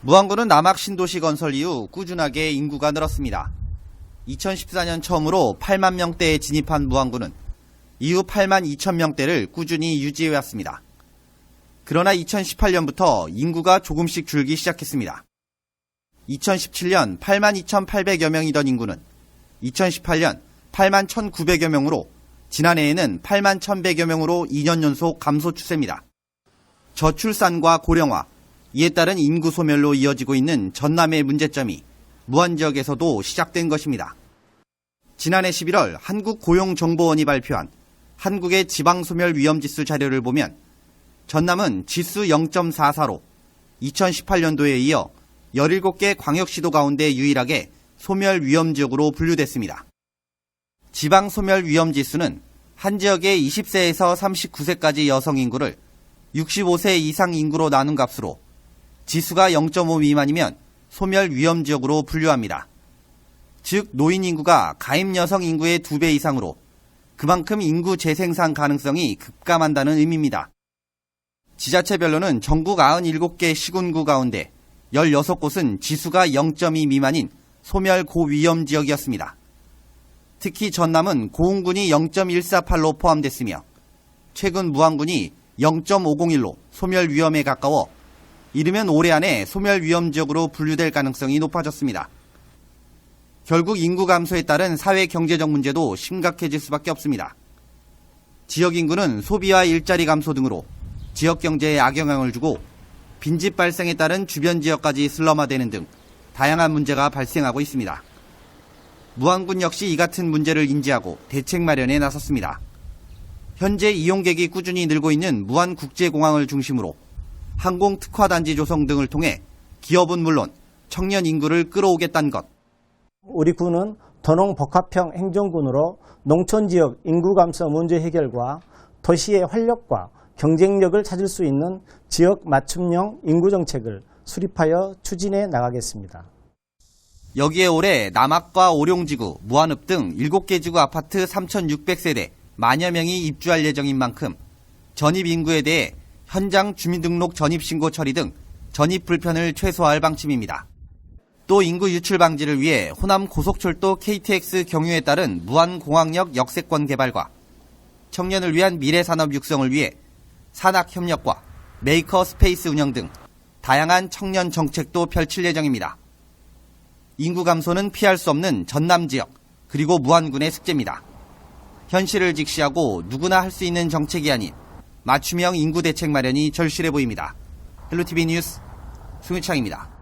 무안군은 남학 신도시 건설 이후 꾸준하게 인구가 늘었습니다. 2014년 처음으로 8만 명대에 진입한 무안군은 이후 8만 2천 명대를 꾸준히 유지해왔습니다. 그러나 2018년부터 인구가 조금씩 줄기 시작했습니다. 2017년 8만 2,800여 명이던 인구는 2018년 8만 1,900여 명으로 지난해에는 8만 1,100여 명으로 2년 연속 감소 추세입니다. 저출산과 고령화, 이에 따른 인구 소멸로 이어지고 있는 전남의 문제점이 무안 지역에서도 시작된 것입니다. 지난해 11월 한국고용정보원이 발표한 한국의 지방소멸 위험지수 자료를 보면 전남은 지수 0.44로 2018년도에 이어 17개 광역시도 가운데 유일하게 소멸 위험 지역으로 분류됐습니다. 지방 소멸 위험 지수는 한 지역의 20세에서 39세까지 여성 인구를 65세 이상 인구로 나눈 값으로 지수가 0.5 미만이면 소멸 위험 지역으로 분류합니다. 즉 노인 인구가 가임 여성 인구의 2배 이상으로 그만큼 인구 재생산 가능성이 급감한다는 의미입니다. 지자체별로는 전국 97개 시군구 가운데 16곳은 지수가 0.2 미만인 소멸 고위험 지역이었습니다. 특히 전남은 고흥군이 0.148로 포함됐으며 최근 무안군이 0.501로 소멸 위험에 가까워 이르면 올해 안에 소멸 위험 지역으로 분류될 가능성이 높아졌습니다. 결국 인구 감소에 따른 사회 경제적 문제도 심각해질 수밖에 없습니다. 지역 인구는 소비와 일자리 감소 등으로 지역 경제에 악영향을 주고 빈집 발생에 따른 주변 지역까지 슬럼화되는 등 다양한 문제가 발생하고 있습니다. 무안군 역시 이 같은 문제를 인지하고 대책 마련에 나섰습니다. 현재 이용객이 꾸준히 늘고 있는 무안국제공항을 중심으로 항공 특화단지 조성 등을 통해 기업은 물론 청년 인구를 끌어오겠다는 것. 우리 군은 도농복합형 행정군으로 농촌 지역 인구 감소 문제 해결과 도시의 활력과 경쟁력을 찾을 수 있는 지역 맞춤형 인구 정책을 수립하여 추진해 나가겠습니다. 여기에 올해 남학과 오룡지구, 무안읍 등 7개 지구 아파트 3,600세대 만여 명이 입주할 예정인 만큼 전입 인구에 대해 현장 주민등록 전입신고 처리 등 전입 불편을 최소화할 방침입니다. 또 인구 유출 방지를 위해 호남 고속철도 KTX 경유에 따른 무안공항역 역세권 개발과 청년을 위한 미래 산업 육성을 위해 산학 협력과 메이커 스페이스 운영 등 다양한 청년 정책도 펼칠 예정입니다. 인구 감소는 피할 수 없는 전남 지역 그리고 무안군의 숙제입니다. 현실을 직시하고 누구나 할 수 있는 정책이 아닌 맞춤형 인구 대책 마련이 절실해 보입니다. 헬로티비 뉴스 송유창입니다.